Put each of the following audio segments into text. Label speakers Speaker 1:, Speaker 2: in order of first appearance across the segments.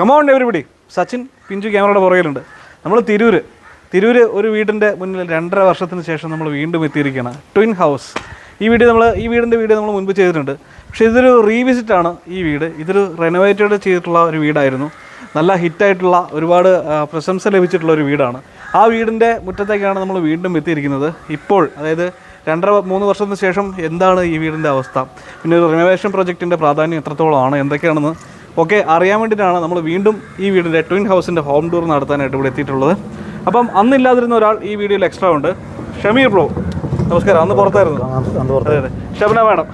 Speaker 1: Come on everybody Sachin പിഞ്ചു ക്യാമറയുടെ പുറകിലുണ്ട്. നമ്മൾ തിരൂര്. തിരൂര് ഒരു വീടിന്റെ മുന്നിൽ രണ്ടര വർഷത്തിന് ശേഷം നമ്മൾ വീണ്ടും എത്തിയിരിക്കുകയാണ്. ട്വിൻ ഹൗസ് ഈ വീഡിയോ നമ്മൾ ഈ വീടിന്റെ വീഡിയോ നമ്മൾ മുൻപ് ചെയ്തിട്ടുണ്ട്. പക്ഷേ ഇതൊരു റീവിസിറ്റ് ആണ് ഈ വീട്. ഇതൊരു റെനോവേറ്റഡ് ചെയ്തിട്ടുള്ള ഒരു വീടായിരുന്നു. നല്ല ഹിറ്റായിട്ടുള്ള ഒരുപാട് പ്രശംസ ലഭിച്ചിട്ടുള്ള ഒരു വീടാണ്. ആ വീടിന്റെ മുറ്റത്തേക്കാണ് നമ്മൾ വീണ്ടും എത്തിയിരിക്കുന്നത്. ഇപ്പോൾ അതായത് രണ്ടര മൂന്ന് വർഷത്തിന് ശേഷം എന്താണ് ഈ വീടിന്റെ അവസ്ഥ? പിന്നെ ഒരു റിനോവേഷൻ പ്രൊജക്റ്റിന്റെ പ്രാധാന്യം എത്രത്തോളമാണ്? എന്തൊക്കെയാണെന്ന് ഒക്കെ അറിയാൻ വേണ്ടിയിട്ടാണ് നമ്മൾ വീണ്ടും ഈ വീടിന്റെ ട്വിൻ ഹൗസിന്റെ ഹോം ടൂർ നടത്താനായിട്ട് ഇവിടെ എത്തിയിട്ടുള്ളത്. അപ്പം അന്നില്ലാതിരുന്ന ഒരാൾ ഈ വീഡിയോയിൽ എക്സ്ട്രാ ഉണ്ട്. ഷമീർ ബ്രോ നമസ്കാരം. അന്ന് പുറത്തായിരുന്നു. അതെ അതെ. ഷബന മാഡം.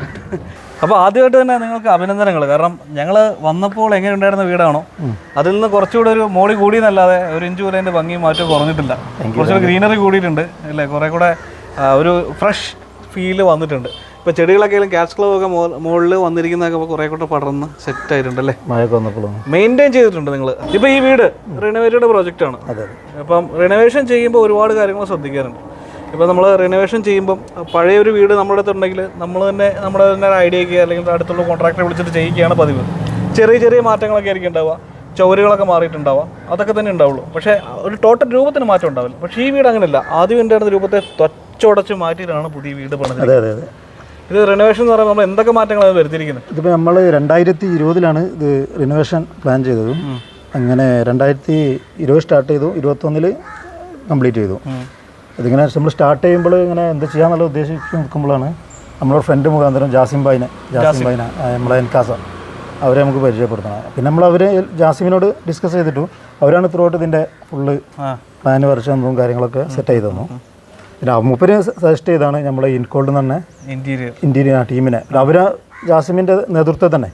Speaker 1: അപ്പോൾ ആദ്യമായിട്ട് തന്നെ നിങ്ങൾക്ക് അഭിനന്ദനങ്ങൾ. കാരണം ഞങ്ങൾ വന്നപ്പോൾ എങ്ങനെ ഉണ്ടായിരുന്ന വീടാണോ അതിൽ നിന്ന് കുറച്ചുകൂടെ ഒരു മോളി കൂടി എന്നല്ലാതെ ഒരു ഇഞ്ച് പോലെ അതിന്റെ ഭംഗി മാറ്റം കുറഞ്ഞിട്ടില്ല കുറച്ചുകൂടെ ഗ്രീനറി കൂടിയിട്ടുണ്ട് അല്ലേ? കുറേ കൂടെ ഒരു ഫ്രഷ് ഫീൽ വന്നിട്ടുണ്ട്. ഇപ്പോൾ ചെടികളൊക്കെ ക്യാഷ് ക്ലോ ഒക്കെ മുകളിൽ വന്നിരിക്കുന്നതൊക്കെ കുറെ കൂടെ പടർന്ന് സെറ്റ് ആയിട്ടുണ്ടല്ലേ?
Speaker 2: മഴയൊക്കെ വന്നപ്പോഴും
Speaker 1: മെയിന്റെയിൻ ചെയ്തിട്ടുണ്ട് നിങ്ങൾ ഇപ്പോൾ ഈ വീട് റിനോവേറ്റഡ് പ്രോജക്റ്റ് ആണ്. അപ്പം റിനോവേഷൻ ചെയ്യുമ്പോൾ ഒരുപാട് കാര്യങ്ങൾ ശ്രദ്ധിക്കാറുണ്ട്. ഇപ്പോൾ നമ്മൾ റിനോവേഷൻ ചെയ്യുമ്പോൾ പഴയ ഒരു വീട് നമ്മുടെ അടുത്തുണ്ടെങ്കിൽ നമ്മൾ തന്നെ നമ്മുടെ തന്നെ ഒരു ഐഡിയയ്ക്ക് അല്ലെങ്കിൽ അടുത്തുള്ള കോൺട്രാക്ടറെ വിളിച്ചിട്ട് ചെയ്യിക്കുകയാണ് പതിവ്. ചെറിയ ചെറിയ മാറ്റങ്ങളൊക്കെ ആയിരിക്കും ഉണ്ടാവുക. ചുവരുകളൊക്കെ മാറിയിട്ടുണ്ടാവാം അതൊക്കെ തന്നെ ഉണ്ടാവുള്ളൂ. പക്ഷേ ഒരു ടോട്ടൽ രൂപത്തിന് മാറ്റം ഉണ്ടാവില്ല. പക്ഷേ ഈ വീട് അങ്ങനെയല്ല. ആദ്യം ഉണ്ടായിരുന്ന രൂപത്തെ തൊച്ചുടച്ച് മാറ്റിയിട്ടാണ് പുതിയ വീട് പണിത് ഇത് റിനോവേഷൻ എന്ന് പറയുമ്പോൾ നമ്മൾ എന്തൊക്കെ മാറ്റങ്ങളാണ് വരുത്തിയിരിക്കുന്നത്?
Speaker 2: ഇതിപ്പോൾ നമ്മൾ രണ്ടായിരത്തി ഇരുപതിലാണ് ഇത് റിനോവേഷൻ പ്ലാൻ ചെയ്തത്. അങ്ങനെ രണ്ടായിരത്തി ഇരുപത് സ്റ്റാർട്ട് ചെയ്തു ഇരുപത്തൊന്നിൽ കംപ്ലീറ്റ് ചെയ്തു. അതിങ്ങനെ നമ്മൾ സ്റ്റാർട്ട് ചെയ്യുമ്പോൾ ഇങ്ങനെ എന്താ ചെയ്യാന്നുള്ള ഉദ്ദേശിച്ച് നിൽക്കുമ്പോഴാണ് നമ്മളൊരു ഫ്രണ്ട് മുഖാന്തരം ജാസിം ബായിനെ ജാസിം ബായിനെ നമ്മളെ എൻകാസ അവരെ നമുക്ക് പരിചയപ്പെടുത്തണം. പിന്നെ നമ്മൾ അവർ ജാസിമിനോട് ഡിസ്കസ് ചെയ്തിട്ടു അവരാണ് ത്രൂ ഔട്ട് ഇതിന്റെ ഫുള്ള്
Speaker 1: പ്ലാന്
Speaker 2: പ്ലാൻ വരച്ച് തന്നതും കാര്യങ്ങളൊക്കെ സെറ്റ് ചെയ്തു തന്നു. പിന്നെ മൂപ്പര് സജസ്റ്റ് ചെയ്താണ് നമ്മളെ ഇൻകോൾഡ് തന്നെ
Speaker 1: ഇന്റീരിയർ
Speaker 2: ഇന്റീരിയർ ടീമിനെ. അവർ ജാസിമിന്റെ നേതൃത്വം തന്നെ.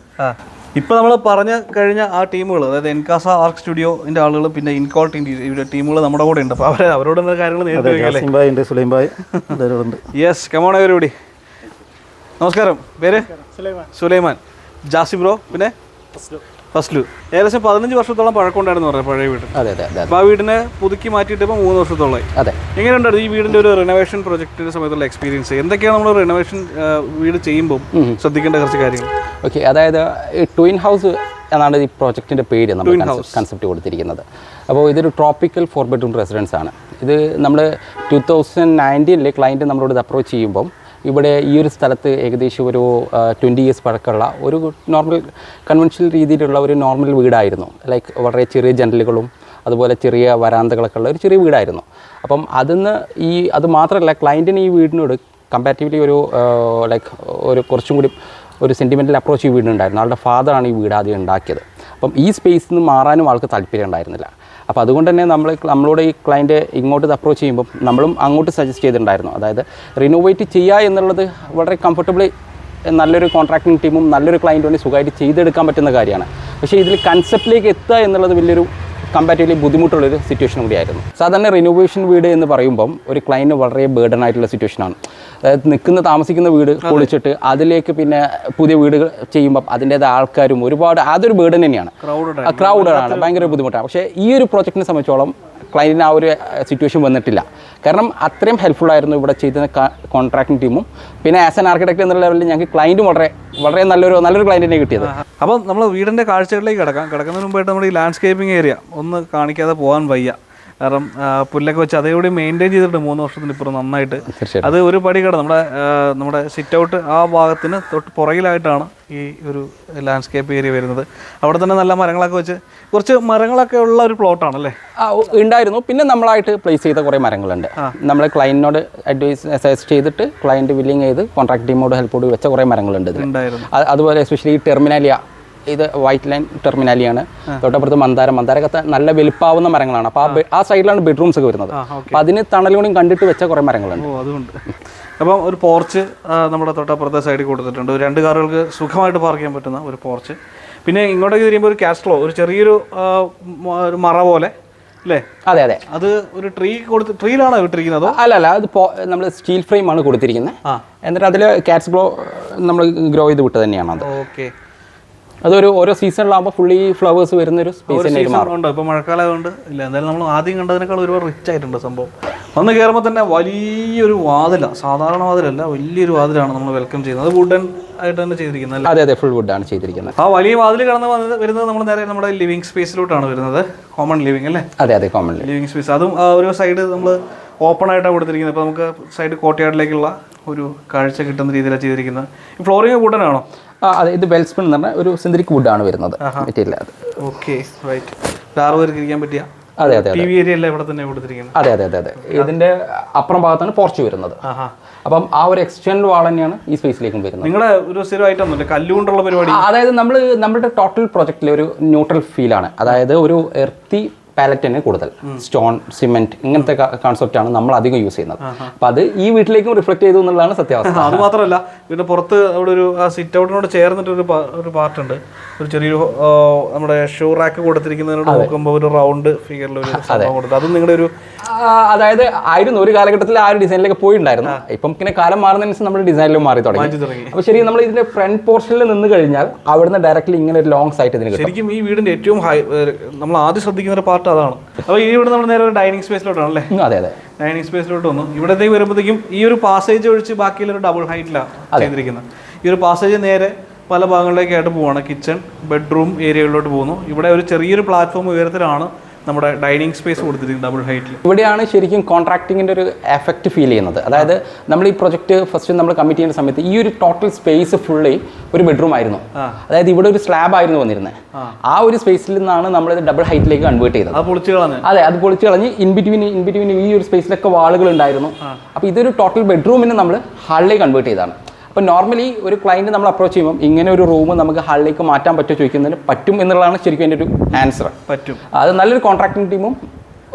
Speaker 1: ഇപ്പോൾ ഇപ്പൊ നമ്മൾ പറഞ്ഞ കഴിഞ്ഞ ആ ടീമുകൾ അതായത് എൻകാസ ആർക്ക് സ്റ്റുഡിയോന്റെ ആളുകൾ പിന്നെ ഇൻകോൾട്ട് ഇവരുടെ ടീമുകൾ നമ്മുടെ കൂടെ ഉണ്ട്. അപ്പോൾ അവരെ അവരോട് കാര്യങ്ങൾ നേരിട്ട്
Speaker 2: സുലൈംബായ്
Speaker 1: യെസ് കമോൺ എവരിബഡി നമസ്കാരം. പേര്? സുലൈമാൻ. ജാസി ബ്രോ പിന്നെ? ഫസ്ലു ഏകദേശം പതിനഞ്ച് വർഷത്തോളം പഴക്കമുണ്ടായിരുന്നു പറയാം പഴയ വീട്.
Speaker 3: അതെ അതെ അതെ
Speaker 1: അപ്പോൾ ആ വീടിനെ പുതുക്കി മാറ്റിയിട്ട് ഇപ്പോൾ മൂന്ന് വർഷത്തോളമായി.
Speaker 3: അതെ.
Speaker 1: എങ്ങനെയുണ്ടായിരുന്നു ഈ വീടിന്റെ ഒരു റിനോവേഷൻ പ്രോജക്റ്റിന്റെ സമയത്തുള്ള എക്സ്പീരിയൻസ് എന്തൊക്കെയാണ് നമ്മൾ റിനോവേഷൻ വീട് ചെയ്യുമ്പോൾ ശ്രദ്ധിക്കേണ്ട കുറച്ച് കാര്യങ്ങൾ?
Speaker 3: ഓക്കെ അതായത് ഈ ട്വിൻ ഹൗസ് എന്നാണ് ഈ പ്രോജക്റ്റിന്റെ പേര് നമ്മൾ കൺസെപ്റ്റ് കൊടുത്തിരിക്കുന്നത്. അപ്പോൾ ഇതൊരു ട്രോപ്പിക്കൽ ഫോർ ബെഡ്റൂം റെസിഡൻസ് ആണ്. ഇത് നമ്മൾ ടു തൗസൻഡ് നയന്റീനിൽ ക്ലയന്റ് നമ്മളോട് ഇത് അപ്രോച്ച് ചെയ്യുമ്പം ഇവിടെ ഈ ഒരു സ്ഥലത്ത് ഏകദേശം ഒരു ട്വന്റി ഇയേഴ്സ് പഴക്കമുള്ള ഒരു നോർമൽ കൺവെൻഷണൽ രീതിയിലുള്ള ഒരു നോർമൽ വീടായിരുന്നു. ലൈക്ക് വളരെ ചെറിയ ജനലുകളും അതുപോലെ ചെറിയ വരാന്തകളൊക്കെ ഉള്ള ഒരു ചെറിയ വീടായിരുന്നു. അപ്പം അതിന്ന് ഈ അത് മാത്രമല്ല ക്ലയന്റിന് ഈ വീടിനോട് കമ്പാരിറ്റീവ്ലി ഒരു ലൈക്ക് ഒരു കുറച്ചും കൂടി ഒരു സെന്റിമെന്റൽ അപ്രോച്ച് ഈ വീടിനുണ്ടായിരുന്നു. ആളുടെ ഫാദറാണ് ഈ വീട് ആദ്യം ഉണ്ടാക്കിയത്. അപ്പം ഈ സ്പേസിൽ നിന്ന് മാറാനും ആൾക്ക് താല്പര്യം ഉണ്ടായിരുന്നില്ല. അപ്പോൾ അതുകൊണ്ട് തന്നെ നമ്മൾ നമ്മളോട് ഈ ക്ലയന്റ് ഇങ്ങോട്ട് അപ്രോച്ച് ചെയ്യുമ്പോൾ നമ്മളും അങ്ങോട്ട് സജസ്റ്റ് ചെയ്തിട്ടുണ്ടായിരുന്നു. അതായത് റിനോവേറ്റ് ചെയ്യുക എന്നുള്ളത് വളരെ കംഫർട്ടബിളി നല്ലൊരു കോൺട്രാക്ടിങ് ടീമും നല്ലൊരു ക്ലയന്റും സുഖമായിട്ട് ചെയ്തെടുക്കാൻ പറ്റുന്ന കാര്യമാണ്. പക്ഷേ ഇതിൽ കൺസെപ്റ്റിലേക്ക് എത്തുക എന്നുള്ളത് വലിയൊരു കമ്പാരിറ്റീവ്ലി ബുദ്ധിമുട്ടുള്ളൊരു സിറ്റുവേഷൻ കൂടിയായിരുന്നു. സാധാരണ റിനോവേഷൻ വീട് എന്ന് പറയുമ്പം ഒരു ക്ലയന്റ് വളരെ ബേർഡൻ ആയിട്ടുള്ള സിറ്റുവേഷനാണ് അതായത് നിൽക്കുന്ന താമസിക്കുന്ന വീട് പൊളിച്ചിട്ട് അതിലേക്ക് പിന്നെ പുതിയ വീടുകൾ ചെയ്യുമ്പോൾ അതിന്റേതായ ആൾക്കാരും ഒരുപാട് അതൊരു ബേർഡൻ തന്നെയാണ്.
Speaker 1: ക്രൗഡ്
Speaker 3: ക്രൗഡഡ് ആണ്. ഭയങ്കര ബുദ്ധിമുട്ടാണ്. പക്ഷേ ഈ ഒരു പ്രോജക്റ്റിനെ സംബന്ധിച്ചോളം ക്ലയന്റിന് ആ ഒരു സിറ്റുവേഷൻ വന്നിട്ടില്ല. കാരണം അത്രയും ഹെൽപ്ഫുൾ ആയിരുന്നു ഇവിടെ ചെയ്ത കോൺട്രാക്ടിങ് ടീമും പിന്നെ ആസ് ആൻ ആർക്കിടെക്ട് എന്നുള്ള ലെവലിൽ ഞങ്ങൾക്ക് ക്ലയന്റും വളരെ വളരെ നല്ലൊരു നല്ലൊരു ക്ലയന്റിനെ കിട്ടിയത്.
Speaker 1: അപ്പോൾ നമ്മൾ വീടിന്റെ കാഴ്ചകളിലേക്ക് കിടക്കാം. കിടക്കുന്നതിന് മുമ്പായിട്ട് നമ്മുടെ ഈ ലാൻഡ്സ്കേപ്പിംഗ് ഏരിയ ഒന്ന് കാണിക്കാതെ പോകാൻ വയ്യ. കാരണം പുല്ലൊക്കെ വെച്ച് അതേകൂടി മെയിന്റെയിൻ ചെയ്തിട്ടുണ്ട് മൂന്ന് വർഷത്തിന് ഇപ്പുറം നന്നായിട്ട്. അത് ഒരു പടി കട നമ്മുടെ നമ്മുടെ സിറ്റ് ഔട്ട് ആ ഭാഗത്തിന് തൊട്ട് പുറകിലായിട്ടാണ് ഈ ഒരു ലാൻഡ്സ്കേപ്പ് ഏരിയ വരുന്നത്. അവിടെ തന്നെ നല്ല മരങ്ങളൊക്കെ വെച്ച് കുറച്ച് മരങ്ങളൊക്കെ ഉള്ള ഒരു പ്ലോട്ടാണ് അല്ലേ
Speaker 3: ആ, ഉണ്ടായിരുന്നു. പിന്നെ നമ്മളായിട്ട് പ്ലേസ് ചെയ്ത കുറേ മരങ്ങളുണ്ട്. നമ്മൾ ക്ലയന്റിനോട് അഡ്വൈസ് സജസ്റ്റ് ചെയ്തിട്ട് ക്ലയന്റ് വില്ലിങ് ചെയ്ത് കോൺട്രാക്ട് ടീമോട് ഹെൽപ്പോട് വെച്ച കുറേ മരങ്ങളുണ്ട് ഇതിൽ അതുപോലെ എസ്പെഷ്യലി ടെർമിനാലിയ ഇത് വൈറ്റ് ലൈൻ ടെർമിനാലിയാണ് തൊട്ടപ്പുറത്ത് മന്ദാരം. മന്ദാരക്കത്തെ നല്ല വലുപ്പാവുന്ന മരങ്ങളാണ്. അപ്പോൾ ആ സൈഡിലാണ് ബെഡ്റൂംസ് ഒക്കെ വരുന്നത്.
Speaker 1: അപ്പൊ
Speaker 3: അപ്പോൾ അതിന് തണലുകൂടിയും കണ്ടിട്ട് വെച്ച കുറേ മരങ്ങളുണ്ട്.
Speaker 1: അതുകൊണ്ട്. അപ്പം ഒരു പോർച്ച് നമ്മുടെ തൊട്ടപ്പുറത്തെ സൈഡിൽ കൊടുത്തിട്ടുണ്ട് രണ്ട് കാറുകൾക്ക് സുഖമായിട്ട് പാർക്ക് ചെയ്യാൻ പറ്റുന്ന ഒരു പോർച്ച് പിന്നെ ഇങ്ങോട്ടേക്ക് തിരിയുമ്പോൾ ഒരു കാസ്ട്രോ ഒരു ചെറിയൊരു ഒരു മറ പോലെ അല്ലേ?
Speaker 3: അതെ അതെ.
Speaker 1: അത് ഒരു ട്രീ കൊടുത്ത് ട്രീയിലാണോ വിട്ടിരിക്കുന്നത്
Speaker 3: അല്ല അല്ല. അത് നമ്മൾ സ്റ്റീൽ ഫ്രെയിം ആണ് കൊടുത്തിരിക്കുന്നത്. എന്നിട്ട് അതിൽ കാറ്റ്സ് ഗ്ലോ നമ്മൾ ഗ്രോ ചെയ്ത് വിട്ട് തന്നെയാണ് അത്.
Speaker 1: ഓക്കെ.
Speaker 3: അതൊരു ഓരോ സീസണിലാകുമ്പോൾ ഫുള്ളി ഫ്ലവേഴ്സ് വരുന്ന ഒരു സ്പേസ്
Speaker 1: ഉണ്ട്? ഇപ്പൊ മഴക്കാലം ആയതുകൊണ്ട് ഇല്ല. എന്തായാലും നമ്മൾ ആദ്യം കണ്ടതിനേക്കാൾ ഒരുപാട് റിച്ച് ആയിട്ടുണ്ട് സംഭവം. വന്ന് കയറുമ്പോൾ തന്നെ വലിയൊരു വാതിലാണ് സാധാരണ വാതിലല്ല വലിയൊരു വാതിലാണ് നമ്മൾ വെൽക്കം ചെയ്യുന്നത്. വുഡൻ ആയിട്ട് തന്നെ ചെയ്തിരിക്കുന്നത്
Speaker 3: അതെ അതെ ഫുൾ വുഡാണ് ചെയ്തിരിക്കുന്നത്.
Speaker 1: ആ വലിയ വാതിൽ കടന്ന് വന്നത് വരുന്നത് നമ്മൾ നേരെ നമ്മുടെ ലിവിങ് സ്പേസിലോട്ടാണ് വരുന്നത്. കോമൺ ലിവിങ് അല്ലേ?
Speaker 3: അതെ അതെ കോമൺ
Speaker 1: ലിവിങ് സ്പേസ് അതും ഒരു സൈഡ് നമ്മൾ ഓപ്പൺ ആയിട്ടാണ് കൊടുത്തിരിക്കുന്നത്. ഇപ്പോൾ നമുക്ക് സൈഡ് കോട്ടയാടിലേക്കുള്ള ഒരു കാഴ്ച കിട്ടുന്ന രീതിയിലാണ് ചെയ്തിരിക്കുന്നത്. ഫ്ലോറിങ് കൂട്ടനാണോ
Speaker 3: അതെ ഇത് ബെൽസ്പിൻ എന്ന് പറഞ്ഞ ഒരു സിന്തറ്റിക് ആണ് വരുന്നത് മെറ്റീരിയൽ അത്.
Speaker 1: ഓക്കെ റൈറ്റ് ഇരിക്കാൻ പറ്റിയ?
Speaker 3: അതെ അതെ അതെ. അതെ അതെ അതെ ഇതിന്റെ അപ്പുറം ഭാഗത്താണ് പോർച്ച് വരുന്നത്. അപ്പം ആ ഒരു എക്സ്റ്റൻഡ് വാൾ തന്നെയാണ് ഈ സ്പേസിലേക്കും വരുന്നത്.
Speaker 1: നിങ്ങളുടെ ഒരു കല്ലുകൊണ്ടുള്ള പരിപാടി.
Speaker 3: അതായത് നമ്മൾ നമ്മുടെ ടോട്ടൽ പ്രൊജക്റ്റിൽ ഒരു ന്യൂട്രൽ ഫീൽ ആണ്. അതായത് ഒരു എർത്തി പാലറ്റിന് കൂടുതൽ. സ്റ്റോൺ സിമെന്റ് ഇങ്ങനത്തെ കോൺസെപ്റ്റ് ആണ് നമ്മൾ അധികം യൂസ് ചെയ്യുന്നത്. അപ്പൊ അത് ഈ വീട്ടിലേക്കും റിഫ്ലക്ട് ചെയ്തു എന്നുള്ളതാണ് സത്യാവസ്ഥ.
Speaker 1: അത് മാത്രമല്ല പിന്നെ പുറത്ത് അവിടെ ഒരു സിറ്റ് ഔട്ടിനോട് ചേർന്നിട്ട് ഒരു ഒരു പാർട്ട് ഉണ്ട് ഒരു ചെറിയൊരു നമ്മുടെ ഷൂ റാക്ക് കൊടുത്തിരിക്കുന്നതിനോട് നോക്കുമ്പോൾ ഒരു റൗണ്ട് ഫിഗറിൽ ഒരു സംഭവം കൊടുത്തു. അതും നിങ്ങളുടെ ഒരു
Speaker 3: അതായത് ആയിരുന്നു ഒരു കാലഘട്ടത്തിൽ ആ ഒരു ഡിസൈനിലേക്ക് പോയിട്ടുണ്ടായിരുന്നു ഇപ്പം പിന്നെ കാലം മാറുന്നതിനനുസരിച്ച് നമ്മുടെ ഡിസൈനിലും മാറി തുടങ്ങി.
Speaker 1: മാറ്റി തുടങ്ങി.
Speaker 3: അപ്പൊ ശരി നമ്മൾ ഇതിന്റെ ഫ്രണ്ട് പോർഷനിൽ നിന്ന് കഴിഞ്ഞാൽ അവിടുന്ന് ഡയറക്റ്റ്ലി ഇങ്ങനെ ഒരു ലോങ് സൈറ്റ് ഇതിന്
Speaker 1: ശരിക്കും ഈ വീടിന്റെ ഏറ്റവും ഹൈ നമ്മൾ ആദ്യം ശ്രദ്ധിക്കുന്ന ഒരു പാർട്ട് അതാണ്. അപ്പോൾ ഈ വീട് നമ്മൾ നേരെ ഒരു ഡൈനിങ് സ്പേസിലോട്ടാണ് അല്ലേ?
Speaker 3: അതെ അതെ.
Speaker 1: ഡൈനിങ് സ്പേസിലോട്ട് വന്നു. ഇവിടത്തേക്ക് വരുമ്പോഴത്തേക്കും ഈ ഒരു പാസേജ് ഒഴിച്ച് ബാക്കിയുള്ള ഒരു ഡബിൾ ഹൈറ്റിലാണ് ചെയ്തിരിക്കുന്നത്. ഈ ഒരു പാസേജ് നേരെ പല ഭാഗങ്ങളിലേക്കായിട്ട് പോവാണ്. കിച്ചൺ ബെഡ്റൂം ഏരിയകളിലോട്ട് പോകുന്നു. ഇവിടെ ഒരു ചെറിയൊരു പ്ലാറ്റ്ഫോം ഉയരത്തിലാണ് നമ്മുടെ ഡൈനിങ് സ്പേസ് കൊടുത്തിരിക്കുന്നത് ഡബിൾ ഹൈറ്റിൽ
Speaker 3: ഇവിടെയാണ് ശരിക്കും കോൺട്രാക്ടിങ്ങിന്റെ ഒരു എഫക്റ്റ് ഫീൽ ചെയ്യുന്നത്. അതായത് നമ്മൾ ഈ പ്രൊജക്ട് ഫസ്റ്റ് നമ്മൾ കമ്മിറ്റ് ചെയ്യുന്ന സമയത്ത് ഈ ഒരു ടോട്ടൽ സ്പേസ് ഫുള്ളി ഒരു ബെഡ്റൂം ആയിരുന്നു. അതായത് ഇവിടെ ഒരു സ്ലാബ് ആയിരുന്നു വന്നിരുന്നത് ആ. ഒരു സ്പേസിൽ നിന്നാണ് നമ്മൾ ഇത് ഡബിൾ ഹൈറ്റിലേക്ക് കൺവേർട്ട് ചെയ്തത്.
Speaker 1: അതെ
Speaker 3: അത് പൊളിച്ച് കളഞ്ഞ് ഇൻ ബിറ്റ്വീൻ ഇൻ ബിറ്റ്വീൻ ഈ ഒരു സ്പേസിലൊക്കെ വാളുകൾ ഉണ്ടായിരുന്നു. അപ്പോൾ ഇതൊരു ടോട്ടൽ ബെഡ്റൂമിനെ നമ്മൾ ഹാളിലേക്ക് കൺവേർട്ട് ചെയ്താണ് അപ്പോൾ നോർമലി ഒരു ക്ലയന്റ് നമ്മൾ അപ്രോച്ച് ചെയ്യുമ്പോൾ ഇങ്ങനെ ഒരു റൂം നമുക്ക് ഹാളിലേക്ക് മാറ്റാൻ പറ്റുമോ ചോദിക്കുന്നതിന് പറ്റും എന്നുള്ളതാണ് ശരിക്കും എന്റെ ഒരു ആൻസർ
Speaker 1: പറ്റും.
Speaker 3: അത് നല്ലൊരു കോൺട്രാക്ടിങ് ടീമും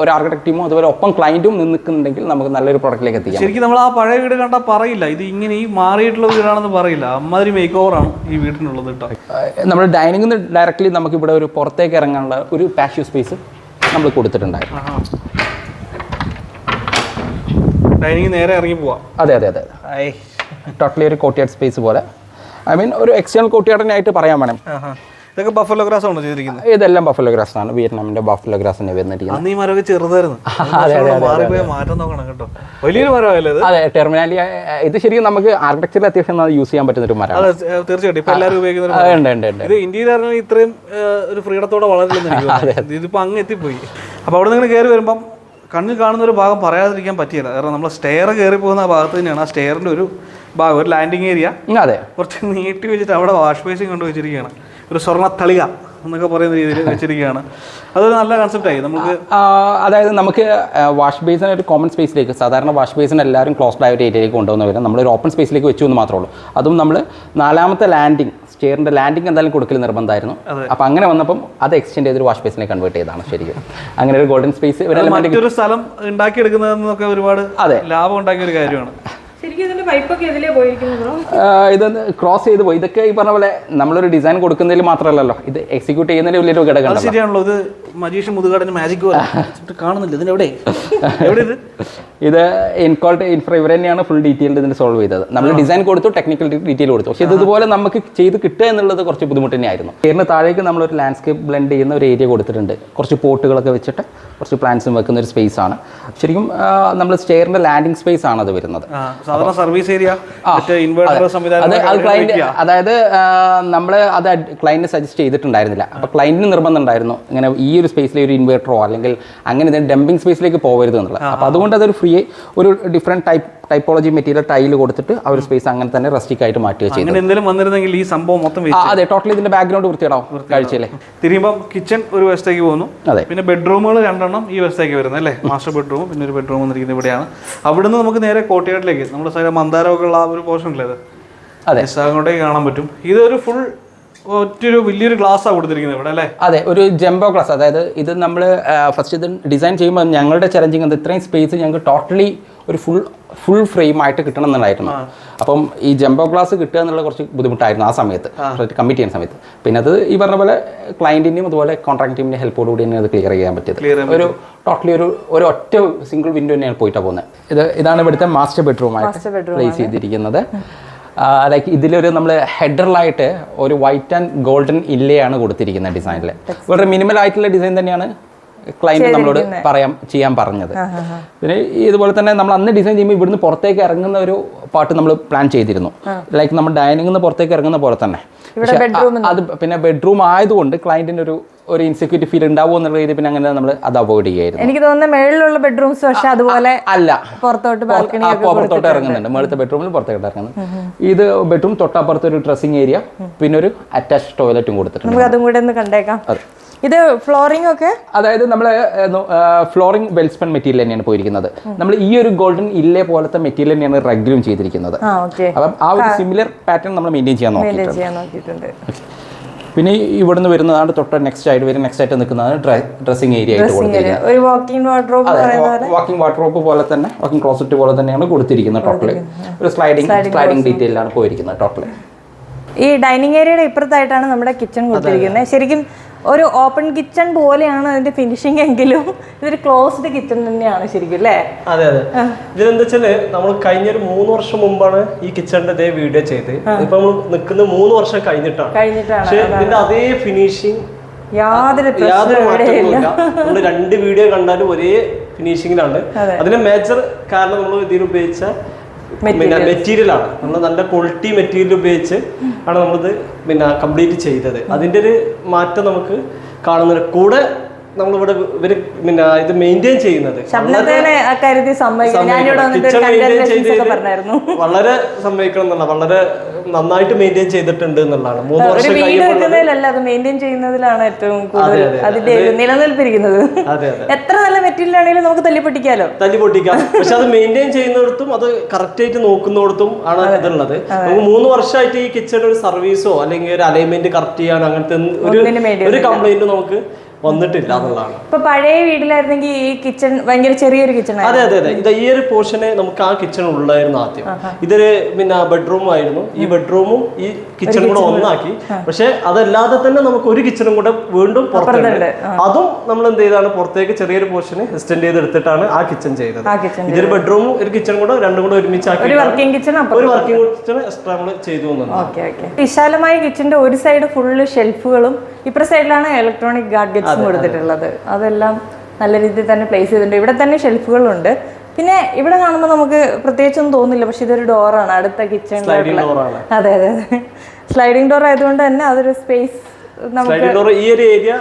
Speaker 3: ഒരു ആർക്കിടെക്ട് ടീമും അതുപോലെ ഒപ്പം ക്ലയന്റും നിൽക്കുന്നുണ്ടെങ്കിൽ നമുക്ക് നല്ലൊരു പ്രൊഡക്റ്റിലേക്ക് എത്തിക്കാം.
Speaker 1: ശരിക്കും നമ്മൾ ആ പഴയ വീട് കണ്ടാൽ പറയില്ല. ഇത് ഇങ്ങനെ ഈ മാറിയിട്ടുള്ള വീടാണെന്ന് പറയില്ല. അമ്മാതിരി മേക്ക് ഓവറാണ് ഈ വീടിനുള്ളത് കേട്ടോ
Speaker 3: നമ്മുടെ ഡൈനിങ്ങിൽ നിന്ന് ഡയറക്റ്റ്ലി നമുക്ക് ഇവിടെ ഒരു പുറത്തേക്ക് ഇറങ്ങാനുള്ള ഒരു പാഷ്യൂ സ്പേസ് നമ്മൾ കൊടുത്തിട്ടുണ്ടായിരുന്നു.
Speaker 1: ഡൈനിങ് നേരെ ഇറങ്ങി പോവാം.
Speaker 3: അതെ അതെ അതെ ടോട്ടലി ഒരു കോട്ടിയാർഡ് സ്പേസ് പോലെ. ഐ മീൻ ഒരു എക്സ്റ്റേണൽ കോട്ടിയാർഡിനായിട്ട് പറയാൻ വേണം.
Speaker 1: ഇതൊക്കെ ബഫലോ ഗ്രാസ് ആണോ ചെയ്തിരിക്കുന്നത്?
Speaker 3: ഇതെല്ലാം ബഫലോ ഗ്രാസ് ആണ്. വിയറ്റ്നാമിന്റെ ബഫലോ ഗ്രാസ് തന്നെ വരുന്നിരിക്കുന്നത്
Speaker 1: അന്ന് ഈ മരമൊക്കെ ചെറുതായിരുന്നു. മാറ്റം നോക്കണം കേട്ടോ. വലിയൊരു മരമല്ലേ ഇത്.
Speaker 3: അതെ ടെർമിനാലി ഇത് ശരിക്കും നമുക്ക് ആർക്കിടെക്ചറിൽ അത്യാവശ്യം യൂസ് ചെയ്യാൻ പറ്റുന്ന ഒരു
Speaker 1: മരം തീർച്ചയായിട്ടും. ഇപ്പൊ എല്ലാവരും ഉപയോഗിക്കുന്ന ഇത് ഇന്ത്യയിൽ ഇത്രയും ഒരു ഫ്രീഡത്തോടെ വളരില്ലെന്ന്. ഇതിപ്പോ അങ്ങ് എത്തിപ്പോയി. അപ്പൊ അവിടെ നിങ്ങൾ കയറി വരുമ്പം കണ്ണിൽ കാണുന്ന ഒരു ഭാഗം പറയാതിരിക്കാൻ പറ്റിയില്ല. കാരണം നമ്മൾ സ്റ്റെയർ കയറി പോകുന്ന ആ ഭാഗത്ത് തന്നെയാണ് ആ സ്റ്റെയറിന്റെ ഒരു ഭാഗം ഒരു ലാൻഡിങ് ഏരിയ
Speaker 3: അതെ.
Speaker 1: കുറച്ച് നീട്ടി വെച്ചിട്ട് അവിടെ വാഷ് ബേസിൻ കൊണ്ട് വെച്ചിരിക്കുകയാണ്. ഒരു സ്വർണ തളിക എന്നൊക്കെ പറയുന്ന രീതിയിൽ വെച്ചിരിക്കുകയാണ്. അതൊരു നല്ല കൺസെപ്റ്റായി നമുക്ക്
Speaker 3: അതായത് നമുക്ക് വാഷ് ബേസിന് ഒരു കോമൺ സ്പേസിലേക്ക് സാധാരണ വാഷ് ബേസിന് എല്ലാവരും ക്ലോസ്ഡ് ആയ ഒരു ഏരിയയിലേക്ക് കൊണ്ടുവന്നവരും ഒരു ഓപ്പൺ സ്പേസിലേക്ക് വെച്ചു എന്ന് മാത്രമേ ഉള്ളൂ. അതും നമ്മൾ നാലാമത്തെ ലാൻഡിങ് സ്റ്റെയറിന്റെ ലാൻഡിങ് എന്തായാലും കൊടുക്കൽ നിർബന്ധമായിരുന്നു. അപ്പോൾ അങ്ങനെ വന്നപ്പം അത് എക്സ്റ്റെൻഡ് ചെയ്തൊരു വാഷ് ബേസിനെ കൺവേർട്ട് ചെയ്താണ് ശരിക്കും. അങ്ങനെ ഒരു ഗോൾഡൻ സ്പേസ് ഒരു
Speaker 1: മറ്റൊരു സ്ഥലം ഉണ്ടാക്കിയെടുക്കുന്നതെന്നൊക്കെ ഒരുപാട്
Speaker 3: അതെ.
Speaker 1: ലാഭം ഉണ്ടാക്കിയ ഒരു കാര്യമാണ്.
Speaker 3: ഇതൊന്ന് ക്രോസ് ചെയ്ത് പോയി. ഇതൊക്കെ ഈ പറഞ്ഞ പോലെ നമ്മളൊരു ഡിസൈൻ കൊടുക്കുന്നതിൽ മാത്രമല്ലല്ലോ. ഇത് എക്സിക്യൂട്ട് ചെയ്യുന്നതിൽ വലിയൊരു ഘടകം
Speaker 1: ശരിയാണല്ലോ. ഇത് മജീഷ് മുതുകാടിന് മാജിക് പോലെ. കാണുന്നില്ല. ഇതിന് എവിടെ? എവിടെ ഇത്?
Speaker 3: ഇത് ഇൻകോൾട്ട് ഇൻഫ്ര ഇവർ തന്നെയാണ് ഫുൾ ഡീറ്റെയിൽഡ് ഇതിന് സോൾവ് ചെയ്തത്. നമ്മൾ ഡിസൈൻ കൊടുത്തു ടെക്നിക്കൽ ഡീറ്റെയിൽ കൊടുത്തു. പക്ഷേ ഇതുപോലെ നമുക്ക് ചെയ്ത് കിട്ടുക എന്നുള്ളത് കുറച്ച് ബുദ്ധിമുട്ട് തന്നെയായിരുന്നു. ഇതിന് താഴേക്ക് നമ്മളൊരു ലാൻഡ്സ്കേപ്പ് ബ്ലെൻഡ് ചെയ്യുന്ന ഒരു ഏരിയ കൊടുത്തിട്ടുണ്ട്. കുറച്ച് പോട്ടുകളൊക്കെ വെച്ചിട്ട് കുറച്ച് പ്ലാന്റ്സും വെക്കുന്ന ഒരു സ്പേസ് ആണ്. ശരിക്കും നമ്മൾ സ്റ്റെയറിന്റെ ലാൻഡിംഗ് സ്പേസ് ആണ് അത് വരുന്നത്.
Speaker 1: സാധാരണ സർവീസ് ഏരിയ ഇൻവേർട്ടർ സംവിധാനം
Speaker 3: അത് അതായത് നമ്മൾ അത് ക്ലയന്റിന് സജസ്റ്റ് ചെയ്തിട്ടുണ്ടായിരുന്നില്ല. അപ്പോൾ ക്ലൈന്റിന് നിർബന്ധം ഉണ്ടായിരുന്നു. ഇങ്ങനെ ഈ ഒരു സ്പേസിലെ ഒരു ഇൻവേർട്ടറോ അല്ലെങ്കിൽ അങ്ങനെ ഡംപിംഗ് സ്പേസിലേക്ക് പോകരുത് എന്നുള്ളത്. അപ്പോൾ അതുകൊണ്ട് അതൊരു ഫ്രീ ഒരു different type typology material tile കൊടുത്തിട്ട് ആ ഒരു സ്പേസ് അങ്ങനെ തന്നെ റെസ്റ്റിക് ആയിട്ട് മാറ്റി ചെയ്തു.
Speaker 1: അങ്ങനെ എന്തെങ്കിലും വന്നിരുന്നെങ്കിൽ ഈ സംഭവം മൊത്തം
Speaker 3: അതെ ടോട്ടലി ഇതിന്റെ ബാക്ക്ഗ്രൗണ്ട് വൃത്തിയിടാവും കാഴ്ചയിലെ
Speaker 1: തിരിയുമ്പോൾ കിച്ചൺ ഒരു വശത്തേക്ക് പോകുന്നു.
Speaker 3: അതെ.
Speaker 1: പിന്നെ ബെഡ്റൂമുകൾ രണ്ടെണ്ണം ഈ വശത്തേക്ക് വരുന്നത് അല്ലേ? മാസ്റ്റർ ബെഡ്റൂം പിന്നെ ഒരു ബെഡ്റൂം വന്നിരിക്കുന്നത് ഇവിടെയാണ്. അവിടുന്ന് നമുക്ക് നേരെ കോട്ടയാട്ടിലേക്ക് നമ്മുടെ സൈഡ് മന്ദാരമൊക്കെ ഉള്ള ഒരു പോർഷൻ ഇല്ലേ അത്. അങ്ങോട്ടേക്ക് കാണാൻ പറ്റും. ഇതൊരു ഫുൾ ഒറ്റൊരു വലിയൊരു ഗ്ലാസ്സാണ് കൊടുത്തിരിക്കുന്നത് ഇവിടെ അല്ലേ?
Speaker 3: അതെ ഒരു ജംബോ ഗ്ലാസ് അതായത് ഇത് നമ്മൾ ഫസ്റ്റ് ഇത് ഡിസൈൻ ചെയ്യുമ്പോൾ ഞങ്ങളുടെ ചലഞ്ചിങ് അത് ഇത്രയും സ്പേസ് ഞങ്ങൾക്ക് ടോട്ടലി ഒരു ഫുൾ ഫുൾ ഫ്രെയിം ആയിട്ട് കിട്ടണം എന്നുണ്ടായിരുന്നു അപ്പം ഈ ജംബോ ഗ്ലാസ് കിട്ടുക എന്നുള്ള കുറച്ച് ബുദ്ധിമുട്ടായിരുന്നു ആ സമയത്ത്. കമ്മിറ്റ് ചെയ്യുന്ന സമയത്ത്. പിന്നെ അത് ഈ പറഞ്ഞ പോലെ ക്ലയന്റിന്റെയും അതുപോലെ കോൺട്രാക്ട് ടീമിന്റെ ഹെൽപ്പോട് കൂടി തന്നെ അത് ക്ലിയർ ചെയ്യാൻ പറ്റിയത്. ഒരു ടോട്ടലി ഒരു ഒരു ഒറ്റ സിംഗിൾ വിൻഡോ തന്നെയാണ് പോയിട്ടാ പോകുന്നത് ഇത് ഇതാണ് ഇവിടുത്തെ മാസ്റ്റർ ബെഡ്റൂം ആയിട്ട് പ്ലേസ് ചെയ്തിരിക്കുന്നത്. ലൈക്ക് ഇതിലൊരു നമ്മൾ ഹെഡറിലായിട്ട് ഒരു വൈറ്റ് ആൻഡ് ഗോൾഡൻ ഇല്ലയാണ് കൊടുത്തിരിക്കുന്നത് ഡിസൈനിൽ വളരെ മിനിമൽ ആയിട്ടുള്ള ഡിസൈൻ തന്നെയാണ് ക്ലയന്റ് നമ്മളോട് പറയാം ചെയ്യാൻ പറഞ്ഞത്. പിന്നെ ഇതുപോലെ തന്നെ നമ്മൾ അന്ന് ഡിസൈൻ ചെയ്യുമ്പോൾ ഇവിടുന്ന് പുറത്തേക്ക് ഇറങ്ങുന്ന ഒരു പാട്ട് നമ്മൾ പ്ലാൻ ചെയ്തിരുന്നു. ലൈക്ക് നമ്മൾ ഡൈനിങ്ങിൽ നിന്ന് പുറത്തേക്ക് ഇറങ്ങുന്ന പോലെ തന്നെ. അത് പിന്നെ ബെഡ്റൂം ആയതുകൊണ്ട് ക്ലയന്റിന് ഒരു ഒരു ഇൻസെക്യൂരിറ്റി ഫീൽ ഉണ്ടാവുമോ എന്നുള്ള രീതിയിൽ പിന്നെ അങ്ങനെ നമ്മൾ അത് അവോയ്ഡ് ചെയ്യായിരുന്നു.
Speaker 4: എനിക്ക് തോന്നുന്ന മേളിലുള്ള ബെഡ്റൂംസ് പക്ഷേ അതുപോലെ
Speaker 3: അല്ല.
Speaker 4: പുറത്തോട്ട് ബാൽക്കണി
Speaker 3: പുറത്തോട്ട് ഇറങ്ങുന്നുണ്ട്. മേളത്തെ ബെഡ്റൂമിൽ പുറത്തോട്ട് ഇറങ്ങുന്നത് ഇത് ബെഡ്റൂം തൊട്ടപ്പുറത്ത് ഒരു ഡ്രസ്സിംഗ് ഏരിയ പിന്നെ ഒരു അറ്റാച്ച് ടോയ്ലറ്റും കൊടുത്തിട്ടുണ്ട്.
Speaker 4: നമുക്ക് അതും കൂടെ ഒന്ന് കണ്ടേക്കാം. ഇത് ഫ്ലോറിംഗ് ഒക്കെ?
Speaker 3: അതായത് നമ്മൾ ഫ്ലോറിംഗ് വെൽസ്പൺ മെറ്റീരിയൽ തന്നെയാണ് പോയിരിക്കുന്നത്. നമ്മൾ ഈ ഒരു ഗോൾഡൻ ഇല്ലേ പോലത്തെ മെറ്റീരിയൽ തന്നെയാണ് റഗ്ഗിലും ചെയ്തിരിക്കുന്നത്.
Speaker 4: ആ ഓക്കെ.
Speaker 3: അപ്പം ആ ഒരു സിമിലർ പാറ്റേൺ നമ്മൾ മെയിന്റെയിൻ ചെയ്യാൻ
Speaker 4: നോക്കിയിട്ടുണ്ട്.
Speaker 3: പിന്നെ ഇവിടെ ഇവിടുന്ന് വരുന്നതാണ് തൊട്ട് നെക്സ്റ്റ് ആയിട്ട് വരും നെക്സ്റ്റ് ആയിട്ട് നിൽക്കുന്നതാണ് ഡ്രസ്സിംഗ് ഏരിയ ആയിട്ട് കൊടുത്തിരിക്കുന്നത്.
Speaker 4: ഒരു വാക്കിംഗ് വാർഡ്രോബ്
Speaker 3: പോലെ? തന്നെ വാക്കിംഗ് ക്ലോസറ്റ് പോലെ തന്നെയാണ് കൊടുത്തിരിക്കുന്നത് ടോട്ടൽ ഒരു സ്ലൈഡിംഗ് സ്ലൈഡിംഗ് ഡീറ്റെയിലാണ് പോയിരിക്കുന്നത് ടോട്ടൽ
Speaker 4: ഈ ഡൈനിങ് ഏരിയയുടെ ഇപ്പുറത്തായിട്ടാണ് നമ്മുടെ കിച്ചൺ കൊടുത്തിരിക്കുന്നത്. ശരിക്കും ഒരു ഓപ്പൺ കിച്ചൺ പോലെയാണ് അതിന്റെ ഫിനിഷിംഗ് എങ്കിലും. ഇതൊരു ക്ലോസ്ഡ് കിച്ചൺ തന്നെയാണ് ശരിക്കും അല്ലേ?
Speaker 5: അതെ അതെ. ഇതിലെന്താ വെച്ചാൽ നമ്മൾ കഴിഞ്ഞ ഒരു മൂന്ന് വർഷം മുമ്പാണ് ഈ കിച്ചണിന്റെ ഇതേ വീഡിയോ ചെയ്ത് ഇപ്പൊ നമ്മൾ നിൽക്കുന്ന മൂന്ന് വർഷം കഴിഞ്ഞിട്ടാണ്.
Speaker 4: കഴിഞ്ഞിട്ടാണ്
Speaker 5: പക്ഷെ ഇതിന്റെ അതേ ഫിനിഷിംഗ്
Speaker 4: യാതൊരു
Speaker 5: യാതൊരു
Speaker 4: പ്രശ്നവും
Speaker 5: നമ്മൾ രണ്ട് വീഡിയോ കണ്ടാലും ഒരേ ഫിനിഷിങ്ങിലാണ് അതിന് മേജർ കാരണം നമ്മൾ ഇതിൽ ഉപയോഗിച്ച പിന്നെ മെറ്റീരിയൽ ആണ്. നമ്മൾ നല്ല ക്വാളിറ്റി മെറ്റീരിയൽ ഉപയോഗിച്ച് ആണ് നമ്മളിത് പിന്നെ കംപ്ലീറ്റ് ചെയ്തത്. അതിന്റെ ഒരു മാറ്റം നമുക്ക് കാണുന്നുണ്ട്. കൂടെ നമ്മളിവിടെ ഇവർ പിന്നെ ഇത് മെയിന്റെയിൻ ചെയ്യുന്നത്.
Speaker 4: പറഞ്ഞായിരുന്നു.
Speaker 5: വളരെ സമ്മതിക്കണം എന്നുള്ള വളരെ നന്നായിട്ട് മെയിന്റെയിൻ ചെയ്തിട്ടുണ്ട് എന്നുള്ളതാണ്. മൂന്ന് വർഷം
Speaker 4: ചെയ്യുന്നതിലാണ് ഏറ്റവും കൂടുതൽ
Speaker 5: അതെ, അതെ.
Speaker 4: അതിന്റെ നിലനിൽപ്പിരിക്കുന്നത്. എത്ര നല്ല മെറ്റീരിയൽ ആണെങ്കിലും നമുക്ക് തല്ലിപ്പൊട്ടിക്കാലോ.
Speaker 5: തല്ലി പൊട്ടിക്കാം. പക്ഷെ അത് മെയിന്റെയിൻ ചെയ്യുന്നിടത്തും അത് കറക്റ്റ് ആയിട്ട് നോക്കുന്നിടത്തും ആണ് ഇതുള്ളത്. നമുക്ക് മൂന്ന് വർഷമായിട്ട് ഈ കിച്ചൺ ഒരു സർവീസോ അല്ലെങ്കിൽ ഒരു അലൈൻമെന്റ് കറക്റ്റ് ചെയ്യാനോ അങ്ങനത്തെ ഒരു ഒരു കംപ്ലൈന്റ് നമുക്ക് വന്നിട്ടില്ല എന്നുള്ളതാണ്.
Speaker 4: ഇപ്പൊ പഴയ വീട്ടിലായിരുന്നെങ്കിൽ ഈ കിച്ചൺ ഭയങ്കര ചെറിയൊരു കിച്ചൺ
Speaker 5: അതെ അതെ അതെ. ഇത് ഈ ഒരു പോർഷന് നമുക്ക് ആ കിച്ചൺ ഉള്ളായിരുന്നു ആദ്യം. ഇതൊരു പിന്നെ ബെഡ്റൂം ആയിരുന്നു. ഈ ബെഡ്റൂമും ഈ കിച്ചണും കൂടെ ഒന്നാക്കി. പക്ഷെ അതല്ലാതെ തന്നെ നമുക്ക് ഒരു കിച്ചണും കൂടെ വീണ്ടും പുറത്തുണ്ട്. അതും നമ്മൾ എന്ത് ചെയ്താണ് പുറത്തേക്ക് ചെറിയൊരു പോർഷന് എക്സ്റ്റെൻഡ് ചെയ്ത് എടുത്തിട്ടാണ് ആ കിച്ചൺ ചെയ്തത്. ഇതൊരു ബെഡ്റൂമും ഒരു കിച്ചണും കൂടെ രണ്ടും കൂടെ ഒരുമിച്ചാക്കി
Speaker 4: ഒരു വർക്കിംഗ് കിച്ചൺ
Speaker 5: ഒരു വർക്കിംഗ് കിച്ചൺ എക്സ്ട്രാ നമ്മൾ ചെയ്തു
Speaker 4: വിശാലമായ കിച്ചന്റെ ഒരു സൈഡ് ഫുള്ള് ഷെൽഫുകളും ഇപ്പുറ സൈഡിലാണ് ഇലക്ട്രോണിക് ഗാഡ്ഗറ്റ്സും കൊടുത്തിട്ടുള്ളത്. അതെല്ലാം നല്ല രീതിയിൽ തന്നെ പ്ലേസ് ചെയ്തിട്ടുണ്ട്. ഇവിടെ തന്നെ ഷെൽഫുകളുണ്ട് പിന്നെ ഇവിടെ കാണുമ്പോൾ നമുക്ക് പ്രത്യേകിച്ചൊന്നും തോന്നില്ല പക്ഷെ ഇതൊരു ഡോറാണ് അടുത്ത
Speaker 5: കിച്ചൺ
Speaker 4: അതെ അതെ അതെ. സ്ലൈഡിംഗ് ഡോർ ആയതുകൊണ്ട് തന്നെ അതൊരു സ്പേസ് നമുക്ക്
Speaker 5: ഈ ഒരു ഏരിയ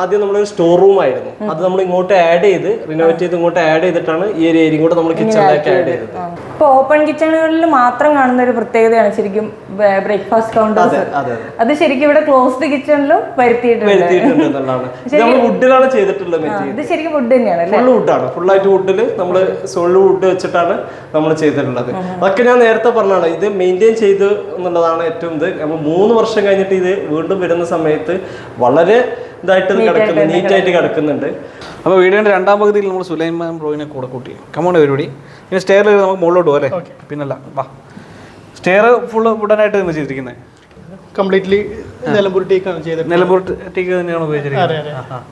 Speaker 5: ആദ്യം നമ്മളൊരു സ്റ്റോർ റൂം ആയിരുന്നു. അത് നമ്മൾ ഇങ്ങോട്ട് ആഡ് ചെയ്ത് റിനോവേറ്റ് ചെയ്ത് ഇങ്ങോട്ട് ആഡ് ചെയ്തിട്ടാണ് ഈ ഒരു ഏരിയ കൂടെ നമ്മൾ കിച്ചണിലേക്ക് ആഡ് ചെയ്തത്.
Speaker 4: ഇപ്പൊ ഓപ്പൺ കിച്ചണുകളിൽ മാത്രം കാണുന്ന ഒരു പ്രത്യേകതയാണ് ശരിക്കും ബ്രേക്ക്ഫാസ്റ്റ് കൗണ്ടേഴ്സ്
Speaker 5: അത്
Speaker 4: ശരിക്കും ഇവിടെ ക്ലോസ്ഡ് കിച്ചണിലും വരുത്തിയിട്ടുണ്ട്.
Speaker 5: വുഡിലാണ് ചെയ്തിട്ടുള്ളത്
Speaker 4: ഇത് ശരിക്കും വുഡ് തന്നെയാണ് അല്ലേ?
Speaker 5: ആണ്. ഫുൾ ആയിട്ട് വുഡിൽ നമ്മൾ സോളിഡ് വുഡ് വെച്ചിട്ടാണ് നമ്മൾ ചെയ്തിട്ടുള്ളത്. അതൊക്കെ ഞാൻ നേരത്തെ പറഞ്ഞാണ് ഇത് മെയിന്റെയിൻ ചെയ്തു എന്നുള്ളതാണ് ഏറ്റവും ഇത്. നമ്മൾ മൂന്ന് വർഷം കഴിഞ്ഞിട്ട് ഇത് വീണ്ടും വരുന്ന സമയത്ത് വളരെ ഇതായിട്ട് ഇത് കിടക്കുന്നു നീറ്റായിട്ട് കിടക്കുന്നുണ്ട്.
Speaker 1: അപ്പോൾ വീടിന്റെ രണ്ടാം പകുതിയിൽ നമ്മൾ സുലൈമാൻ ബ്രോയിനെ കൂടെ കൂട്ടി. കമോണ്ട് പരിപാടി ഇനി സ്റ്റെയർ നമുക്ക് മുകളിലോട്ട് പോകാം അല്ലേ? പിന്നല്ല വാ. സ്റ്റെയർ ഫുള്ള് ഉടനായിട്ട് തന്നെ ചെയ്തിരിക്കുന്നത്
Speaker 6: കംപ്ലീറ്റ്ലി നിലമ്പൂർ ടീക്കാണ് ചെയ്തത്
Speaker 1: നിലമ്പൂർ ടീക്ക് തന്നെയാണ് ഉപയോഗിച്ചിരിക്കുന്നത്.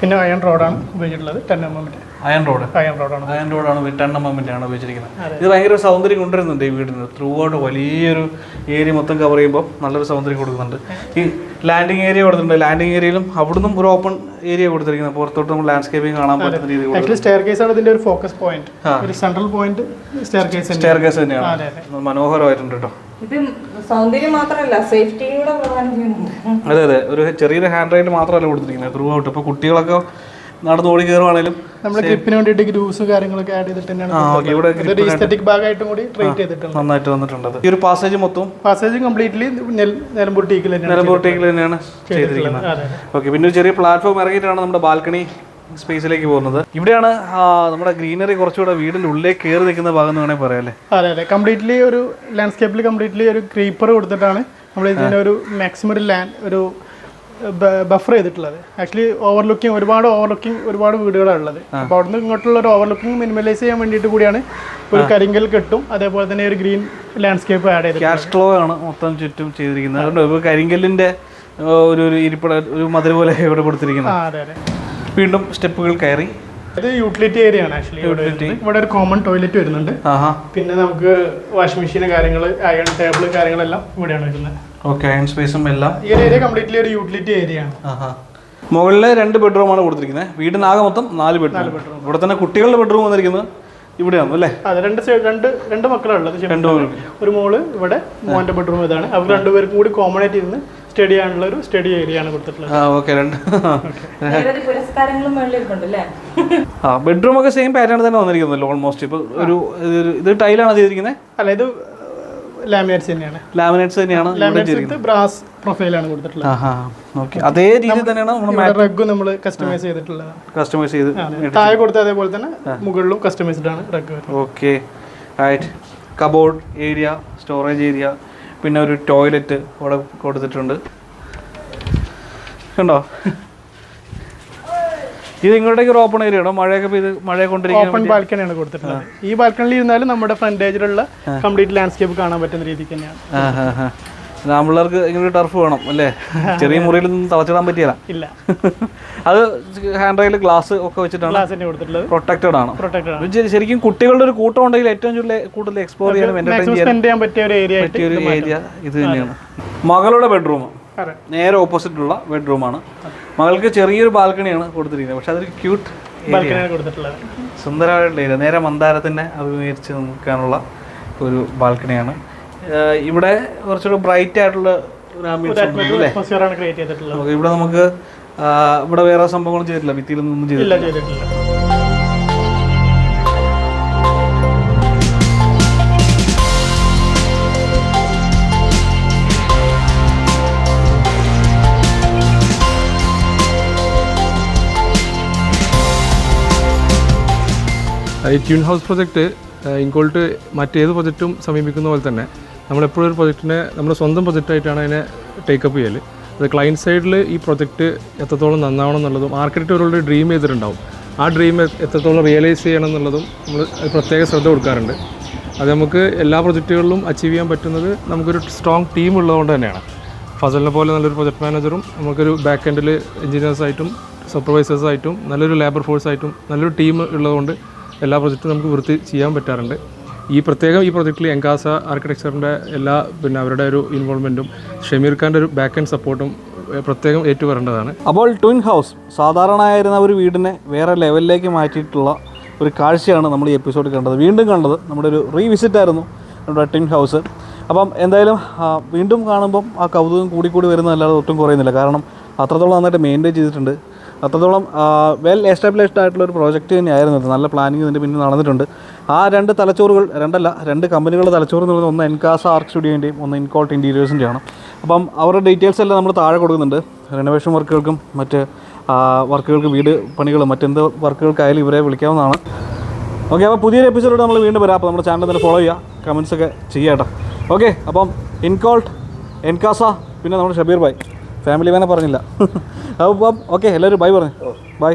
Speaker 6: പിന്നെ അയൺ റോഡാണ് ഉപയോഗിച്ചിട്ടുള്ളത് ടെൻ എം എമ്മിന്റെ
Speaker 1: അയൺ റോഡ്
Speaker 6: അയൺ റോഡാണ്
Speaker 1: അയൺ റോഡാണ് ടെൻ എം എമ്മിന്റെ ആണ് ഉപയോഗിച്ചിരിക്കുന്നത്. ഇത് ഭയങ്കര ഒരു സൗന്ദര്യം കൊണ്ടുവരുന്നുണ്ട് ഈ വീടിന്. ത്രൂ ഔട്ട് വലിയൊരു ഏരിയ മൊത്തം കവർ ചെയ്യുമ്പോൾ നല്ലൊരു സൗന്ദര്യം കൊടുക്കുന്നുണ്ട്. ഈ ലാൻഡിങ് ഏരിയ കൊടുത്തിട്ടുണ്ട് ലാൻഡിങ് ഏരിയയിലും അവിടുന്നും ഒരു ഓപ്പൺ ഏരിയ കൊടുത്തിരിക്കുന്നത്. പുറത്തോട്ട് നമ്മൾ ലാൻഡ്സ്കേപ്പിംഗ് കാണാൻ പറ്റുന്ന രീതിയിൽ
Speaker 6: സ്റ്റെയർ കേസ് ആണ് ഇതിന്റെ ഒരു ഫോക്കസ് പോയിന്റ് ഒരു central point staircase
Speaker 1: staircase തന്നെയാണ് മനോഹരമായിട്ടുണ്ട് കേട്ടോ.
Speaker 4: ഇത് സൗന്ദര്യം മാത്രമല്ല സേഫ്റ്റിയും കൂടെ ചെയ്യുന്നുണ്ട്
Speaker 1: അതെ അതെ. ഒരു ചെറിയൊരു ഹാൻഡ് റൈഡ് മാത്രമല്ല കൊടുത്തിരിക്കുന്നത് ത്രൂ ഔട്ട് ഇപ്പോൾ കുട്ടികളൊക്കെ നടന്ന് ഓടി കയറുവാണേലും
Speaker 6: നമ്മൾ ഗ്രിപ്പിന് വേണ്ടിയിട്ട് ഗ്രൂസ് കാര്യങ്ങളൊക്കെ ആഡ് ചെയ്തിട്ട് തന്നെയാണ് ഭാഗമായിട്ടും കൂടി ട്രീറ്റ് ചെയ്തിട്ടുണ്ട്.
Speaker 1: നന്നായിട്ട് വന്നിട്ടുണ്ട്. ഈ ഒരു പാസേജ് മൊത്തം
Speaker 6: പാസേജ് കംപ്ലീറ്റ്ലി നിലമ്പൂർ ടീക്കിൽ
Speaker 1: നിലമ്പൂർ ടീക്കിൽ തന്നെയാണ് ചെയ്തിരിക്കുന്നത്. ഓക്കെ പിന്നെ ഒരു ചെറിയ പ്ലാറ്റ്ഫോം ഇറങ്ങിയിട്ടാണ് നമ്മുടെ ബാൽക്കണി സ്പേസിലേക്ക് പോകുന്നത്. ഇവിടെയാണ് നമ്മുടെ ഗ്രീനറി കുറച്ചുകൂടെ വീടിന്റെ ഉള്ളിലേക്ക് കയറി നിൽക്കുന്ന ഭാഗം എന്ന് വേണമെങ്കിൽ പറയാല്ലേ
Speaker 6: അതെ അതെ. കംപ്ലീറ്റ്ലി ഒരു ലാൻഡ്സ്കേപ്പിൽ കംപ്ലീറ്റ്ലി ഒരു ക്രീപ്പർ കൊടുത്തിട്ടാണ് നമ്മൾ ഇതിനൊരു മാക്സിമം ഒരു ലാൻഡ് ഒരു ബഫർ ചെയ്തിട്ടുള്ളത്. ആക്ച്വലി ഓവർലുക്കിംഗ് ഒരുപാട് ഓവർലുക്കിംഗ് ഒരുപാട് വീടുകളാണ് ഉള്ളത്. അപ്പോൾ അവിടുന്ന് ഇങ്ങോട്ടുള്ള ഒരു ഓവർലുക്കിംഗ് മിനിമലൈസ് ചെയ്യാൻ വേണ്ടിയിട്ട് കൂടിയാണ് ഒരു കരിങ്കൽ കെട്ടും അതേപോലെ തന്നെ ഒരു ഗ്രീൻ ലാൻഡ്സ്കേപ്പ് ആഡ് ചെയ്തിട്ടുള്ളത്.
Speaker 1: ക്യാഷ് ഫ്ലോ ആണ് മൊത്തം ചുറ്റും ചെയ്തിരിക്കുന്നത്. അതുകൊണ്ട് കരിങ്കല്ലിന്റെ ഒരു ഒരു ഇരിപ്പിട ഒരു മതിൽ പോലെ ഇവിടെ കൊടുത്തിരിക്കുന്നത്.
Speaker 6: അതെ അതെ.
Speaker 1: വീണ്ടും സ്റ്റെപ്പുകൾ കയറി.
Speaker 6: ഇത് യൂട്ടിലിറ്റി ഏരിയ ആണ് ആക്ച്വലി ഇവിടെ ഒരു കോമൺ ടോയ്ലറ്റ് വരുന്നുണ്ട്. പിന്നെ നമുക്ക് വാഷിംഗ് മെഷീൻ കാര്യങ്ങൾ അയൺ ടേബിൾ കാര്യങ്ങളെല്ലാം ഇവിടെയാണ് വരുന്നത്.
Speaker 1: ഓക്കെ അയൺ സ്പേസും എല്ലാം.
Speaker 6: ഈ ഒരു ഏരിയ കംപ്ലീറ്റ്ലി ഒരു യൂട്ടിലിറ്റി ഏരിയ ആണ്.
Speaker 1: ആഹാ. മുകളിലെ രണ്ട് ബെഡ്റൂമാണ് കൊടുത്തിരിക്കുന്നത് വീടിനാകെ മൊത്തം നാല് ബെഡ്റൂം ഇവിടെ തന്നെ കുട്ടികളുടെ ബെഡ്റൂം വന്നിരിക്കുന്നത് ഇവിടെയാണ് അല്ലേ?
Speaker 6: അതെ രണ്ട് സൈഡ് രണ്ട് രണ്ട് മക്കളാണ് ഉള്ളത്.
Speaker 1: രണ്ട്.
Speaker 6: ഒരു മോൾ ഇവിടെ മോന്റെ ബെഡ്റൂം ഇതാണ്. അവർ രണ്ടുപേർക്കും കൂടി കോമൺ ആയിട്ട് ഇരുന്ന് സ്റ്റഡി ആണുള്ള ഒരു സ്റ്റഡി ഏരിയ ആണ് കൊടുത്തിട്ടുള്ളത്.
Speaker 1: ആ ഓക്കെ രണ്ട് ആ ബെഡ്റൂം ഒക്കെ സെയിം പാറ്റേൺ തന്നെ വന്നിരിക്കുന്നല്ലോ ഓൾമോസ്റ്റ് ഇപ്പോ ഒരു ഇത് ഇത് ടൈലാണ് ചെയ്തിരിക്കുന്നത്
Speaker 6: അല്ല ഇത് ലാമിനേറ്റ്സ് തന്നെയാണ്.
Speaker 1: ലാമിനേറ്റ്സ് തന്നെയാണ്
Speaker 6: ബ്രാസ് പ്രൊഫൈലാണ് കൊടുത്തിട്ടുള്ളത്.
Speaker 1: അതേ രീതി തന്നെയാണ്
Speaker 6: റഗ് നമ്മൾ കസ്റ്റമൈസ് ചെയ്തിട്ടുള്ളത്
Speaker 1: കസ്റ്റമൈസ് ചെയ്ത്.
Speaker 6: താഴെ കൊടുത്ത അതേപോലെ തന്നെ മുകളിലും കസ്റ്റമൈസ്ഡ് ആണ് rug
Speaker 1: okay. Right cupboard area storage area പിന്നെ ഒരു ടോയ്ലറ്റ് ഇവിടെ കൊടുത്തിട്ടുണ്ട്. കണ്ടോ? ഇത് നിങ്ങളുടെ ഒരു ഓപ്പൺ ഏരിയ ആണോ? മഴയൊക്കെ പെയ്ത് മഴയെ കൊണ്ടിരിക്കുന്നത്
Speaker 6: ഓപ്പൺ ബാൽക്കണിയാണ് കൊടുത്തിട്ടുള്ളത്. ഈ ബാൽക്കണിയിൽ ഇരുന്നാലും നമ്മുടെ ഫ്രണ്ടേജിലുള്ള കംപ്ലീറ്റ് ലാൻഡ്സ്കേപ്പ് കാണാൻ പറ്റുന്ന രീതിക്ക് തന്നെയാണ്.
Speaker 1: ആമ്പിള്ളേർക്ക് ഇങ്ങനെ ടർഫ് വേണം അല്ലേ? ചെറിയ മുറിയിൽ മുറിയിലൊന്നും തളച്ചിടാൻ പറ്റിയല്ല.
Speaker 6: ഇല്ല.
Speaker 1: അത് ഹാൻഡ് റെയിൽ ഗ്ലാസ് ഒക്കെ വെച്ചിട്ടാണ് പ്രൊട്ടക്റ്റഡ് ആണ്. ശരിക്കും കുട്ടികളുടെ ഒരു കൂട്ടം ഉണ്ടെങ്കിൽ ഏറ്റവും കൂടുതൽ എക്സ്പ്ലോർ ചെയ്യാനും എന്റർടൈൻ
Speaker 6: ചെയ്യാൻ പറ്റിയ ഒരു ഏരിയ
Speaker 1: ഇത് തന്നെയാണ്. മകളുടെ ബെഡ്റൂം നേരെ ഓപ്പോസിറ്റ് ഉള്ള ബെഡ്റൂമാണ് മകൾക്ക് ചെറിയൊരു ബാൽക്കണിയാണ് കൊടുത്തിരിക്കുന്നത്. പക്ഷെ അതൊരു ക്യൂട്ട് സുന്ദരമായിട്ടുള്ള ഏരിയ നേരെ മന്ദാരത്തിനെ അഭിമുഖീകരിച്ച് നിൽക്കാനുള്ള ഒരു ബാൽക്കണിയാണ് ഇവിടെ കുറച്ചുകൂടെ ബ്രൈറ്റ് ആയിട്ടുള്ള ഇവിടെ നമുക്ക് ഇവിടെ വേറെ സംഭവങ്ങളും ചെയ്തിട്ടില്ല. ഭിത്തിയിലൊന്നും ചെയ്തിട്ടില്ല.
Speaker 7: ഈ ട്യൂൺ ഹൗസ് പ്രൊജക്റ്റ് ഇൻകോൾട്ട് മറ്റേത് പ്രൊജക്റ്റും സമീപിക്കുന്ന പോലെ തന്നെ നമ്മളെപ്പോഴും ഒരു പ്രൊജക്റ്റിനെ നമ്മുടെ സ്വന്തം പ്രൊജക്റ്റായിട്ടാണ് അതിനെ ടേക്കപ്പ് ചെയ്യൽ അത് ക്ലയന്റ് സൈഡിൽ ഈ പ്രൊജക്റ്റ് എത്രത്തോളം നന്നാവണം എന്നുള്ളതും ആർക്കിടെക്റ്റ് ഒരു ഡ്രീം ചെയ്തിട്ടുണ്ടാവും ആ ഡ്രീം എത്രത്തോളം റിയലൈസ് ചെയ്യണം എന്നുള്ളതും നമ്മൾ പ്രത്യേക ശ്രദ്ധ കൊടുക്കാറുണ്ട്. അത് നമുക്ക് എല്ലാ പ്രൊജക്റ്റുകളിലും അച്ചീവ് ചെയ്യാൻ പറ്റുന്നത് നമുക്കൊരു സ്ട്രോങ് ടീം ഉള്ളതുകൊണ്ട് തന്നെയാണ്. ഫസലിനെ പോലെ നല്ലൊരു പ്രൊജക്ട് മാനേജറും നമുക്കൊരു ബാക്ക് എൻഡിൽ എഞ്ചിനീയേഴ്സായിട്ടും സൂപ്പർവൈസേഴ്സായിട്ടും നല്ലൊരു ലേബർ ഫോഴ്സായിട്ടും നല്ലൊരു ടീം ഉള്ളതുകൊണ്ട് എല്ലാ പ്രൊജക്റ്റും നമുക്ക് വൃത്തി ചെയ്യാൻ പറ്റാറുണ്ട്. ഈ പ്രത്യേകം ഈ പ്രൊജക്റ്റിൽ എങ്കാസ ആർക്കിടെക്ചറിന്റെ എല്ലാ പിന്നെ അവരുടെ ഒരു ഇൻവോൾവ്മെന്റും ഷമീർ ഖാന്റെ ഒരു ബാക്ക് ആൻഡ് സപ്പോർട്ടും പ്രത്യേകം ഏറ്റുവരേണ്ടതാണ്
Speaker 1: അപ്പോൾ ട്വിൻ ഹൗസ് സാധാരണയായിരുന്ന ഒരു വീടിനെ വേറെ ലെവലിലേക്ക് മാറ്റിയിട്ടുള്ള ഒരു കാഴ്ചയാണ് നമ്മൾ ഈ എപ്പിസോഡ് കണ്ടത്. വീണ്ടും കണ്ടത് നമ്മുടെ ഒരു റീവിസിറ്റ് ആയിരുന്നു നമ്മുടെ ട്വിൻ ഹൗസ് അപ്പം എന്തായാലും വീണ്ടും കാണുമ്പം ആ കൗതുകം കൂടി കൂടി വരുന്നതല്ലാതെ ഒട്ടും കുറയുന്നില്ല. കാരണം അത്രത്തോളം നന്നായിട്ട് മെയിന്റെയിൻ ചെയ്തിട്ടുണ്ട്. അത്രത്തോളം വെൽ എസ്റ്റാബ്ലിഷ്ഡ് ആയിട്ടുള്ള ഒരു പ്രോജക്റ്റ് തന്നെയായിരുന്നു ഇത്. നല്ല പ്ലാനിങ് ഇതിന്റെ പിന്നിൽ നടന്നിട്ടുണ്ട്. ആ രണ്ട് തലച്ചോറുകൾ രണ്ടല്ല രണ്ട് കമ്പനികളുടെ തലച്ചോറ് എന്ന് പറയുന്നത് ഒന്ന് എൻകാസ ആർക്ക് സ്റ്റുഡിയോന്റെയും ഒന്ന് ഇൻകോൾട്ട് ഇന്റീരിയേഴ്സിന്റെയാണ് അപ്പം അവരുടെ ഡീറ്റെയിൽസ് എല്ലാം നമ്മൾ താഴെ കൊടുക്കുന്നുണ്ട്. റിനോവേഷൻ വർക്കുകൾക്കും മറ്റ് വർക്കുകൾക്കും വീട് പണികളും മറ്റെന്ത് വർക്കുകൾക്കായാലും ഇവരെ വിളിക്കാവുന്നതാണ്. ഓക്കെ അപ്പോൾ പുതിയൊരു എപ്പിസോഡ് നമ്മൾ വീണ്ടും വരാം. അപ്പോൾ നമ്മുടെ ചാനൽ തന്നെ ഫോളോ ചെയ്യുക. കമൻസ് ഒക്കെ ചെയ്യാട്ടോ ഓക്കെ അപ്പം ഇൻകോൾട്ട് എൻകാസ പിന്നെ നമ്മുടെ ഷബീർ ഭായ് ഫാമിലി വേനെ പറഞ്ഞില്ല. അപ്പം ഓക്കെ എല്ലാവരും ബൈ പറഞ്ഞു. ബൈ